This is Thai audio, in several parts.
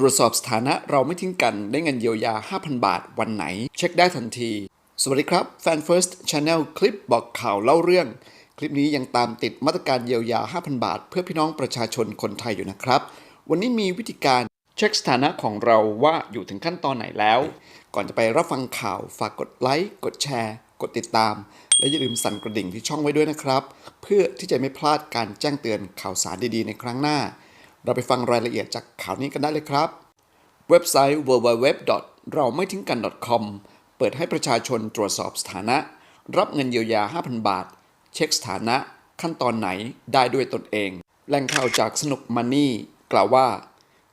ตรวจสอบสถานะเราไม่ทิ้งกันได้เงินเยียวยา 5,000 บาทวันไหน เช็คได้ทันที สวัสดีครับแฟน First Channel คลิปบอกข่าวเล่าเรื่อง คลิปนี้ยังตามติดมาตรการเยียวยา 5,000 บาท เพื่อพี่น้องประชาชนคนไทยอยู่นะครับ วันนี้มีวิธีการเช็คสถานะของเราว่าอยู่ถึงขั้นตอนไหนแล้ว ก่อนจะไปรับฟังข่าวฝากกดไลค์กดแชร์ กดติดตาม และอย่าลืมสั่นกระดิ่งที่ช่องไว้ด้วยนะครับ เพื่อที่จะไม่พลาดการแจ้งเตือนข่าวสารดีๆ ในครั้งหน้า เราไปฟังรายละเอียดจากข่าวนี้กันได้เลยครับ เว็บไซต์ www. เราไม่ทิ้งกัน .com เปิดให้ประชาชนตรวจสอบสถานะ รับเงินเยียวยา 5,000 บาท เช็คสถานะขั้นตอนไหนได้ด้วยตนเอง แหล่งข่าวจากสนุกมันนี่กล่าวว่า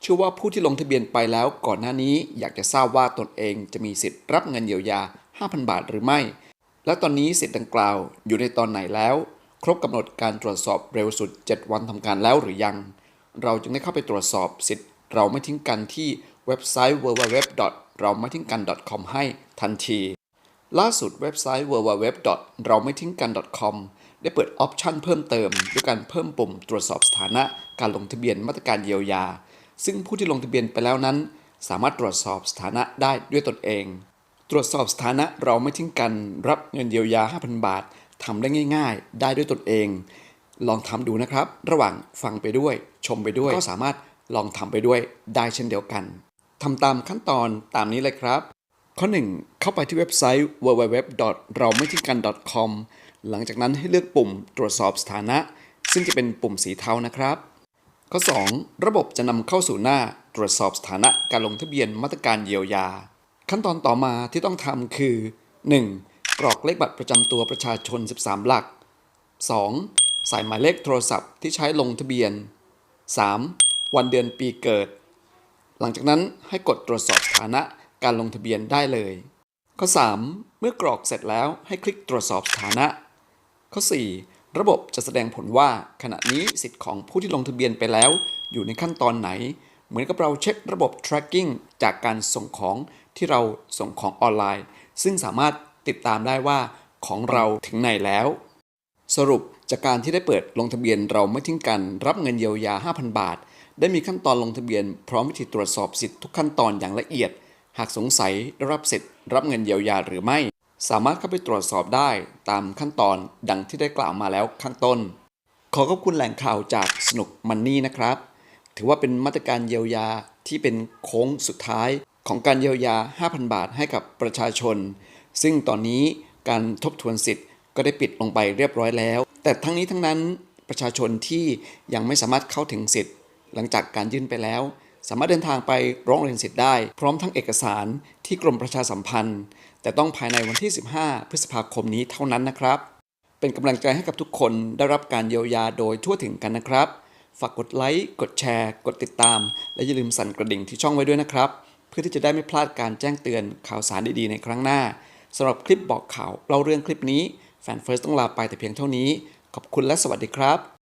เชื่อว่าผู้ที่ลงทะเบียนไปแล้วก่อนหน้านี้อยากจะทราบว่าตนเองจะมีสิทธิ์รับเงินเยียวยา 5,000 บาทหรือไม่ และตอนนี้สิทธิ์ดังกล่าวอยู่ในตอนไหนแล้ว ครบกำหนดการตรวจสอบเร็วสุด 7 วันทำการแล้วหรือยัง เราจึงได้เข้าไปตรวจสอบสิทธิ์เราไม่ทิ้งกันที่เว็บไซต์ www. เราไม่ทิ้งกัน .com ให้ทันที ล่าสุดเว็บไซต์ www. เราไม่ทิ้งกัน .com ได้เปิดออปชันเพิ่มเติมด้วยการเพิ่มปุ่มตรวจสอบสถานะการลงทะเบียนมาตรการเยียวยา ซึ่งผู้ที่ลงทะเบียนไปแล้วนั้น สามารถตรวจสอบสถานะได้ด้วยตนเอง ตรวจสอบสถานะเราไม่ทิ้งกัน รับเงินเยียวยา 5,000 บาททำได้ง่าย ๆ ได้ด้วยตนเอง ลองทำดูนะครับ ระหว่างฟังไปด้วย ชมไปด้วย ก็สามารถลองทำไปด้วยได้เช่นเดียวกันทำตามขั้นตอนตามนี้เลยครับ ข้อ 1 เข้าไปที่เว็บไซต์ www. เราไม่ทิ้งกัน .com หลังจากนั้นให้เลือกปุ่มตรวจสอบสถานะ ซึ่งจะเป็นปุ่มสีเทานะครับ ข้อ 2 ระบบจะนำเข้าสู่หน้าตรวจสอบสถานะการลงทะเบียนมาตรการเยียวยา ขั้นตอนต่อมาที่ต้องทำคือ 1. กรอกเลขบัตรประจำตัวประชาชน 13 หลัก 2. ใส่หมายเลขโทรศัพท์ที่ใช้ลงทะเบียน 3. วันเดือนปีเกิด หลังจากนั้นให้กดตรวจสอบสถานะการลงทะเบียนได้เลย ข้อ 3. เมื่อกรอกเสร็จแล้วให้คลิกตรวจสอบสถานะ ข้อ 4. ระบบจะแสดงผลว่าขณะนี้สิทธิ์ของผู้ที่ลงทะเบียนไปแล้ว อยู่ในขั้นตอนไหน เหมือนกับเราเช็คระบบ tracking จากการส่งของที่เราส่งของออนไลน์ ซึ่งสามารถติดตามได้ว่าของเราถึงไหนแล้ว สรุป จากการที่ได้เปิดลงทะเบียนเราไม่ทิ้งกัน รับเงินเยียวยา 5,000 บาท ได้มีขั้นตอนลงทะเบียน พร้อมวิธีตรวจสอบสิทธิ์ทุกขั้นตอนอย่างละเอียด หากสงสัยได้รับสิทธิ์รับเงินเยียวยาหรือไม่ สามารถเข้าไปตรวจสอบได้ตามขั้นตอนดังที่ได้กล่าวมาแล้วข้างต้น ขอขอบคุณแหล่งข่าวจากสนุกมันนี่นะครับ ถือว่าเป็นมาตรการเยียวยาที่เป็นโค้งสุดท้ายของการเยียวยา 5,000 บาทให้กับประชาชน ซึ่งตอนนี้การทบทวนสิทธิ์ก็ได้ปิดลงไปเรียบร้อยแล้ว แต่ทั้งนี้ทั้งนั้นประชาชนที่ยังไม่สามารถเข้าถึงสิทธิ์ หลังจากการยื่นไปแล้ว สามารถเดินทางไปร้องเรียนสิทธิ์ได้ พร้อมทั้งเอกสารที่กรมประชาสัมพันธ์ แต่ต้องภายในวันที่ 15 พฤษภาคมนี้เท่านั้นนะครับ เป็นกำลังใจให้กับทุกคนได้รับการเยียวยาโดยทั่วถึงกันนะครับ ฝากกดไลค์กดแชร์ กดติดตาม และอย่าลืมสั่นกระดิ่งที่ช่องไว้ด้วยนะครับ เพื่อที่จะได้ไม่พลาดการแจ้งเตือนข่าวสารดีๆในครั้งหน้าสำหรับคลิปบอกข่าวเล่าเรื่องคลิปนี้แฟนเฟิร์สต้องลาไปแต่เพียงเท่านี้ ขอบคุณและสวัสดีครับ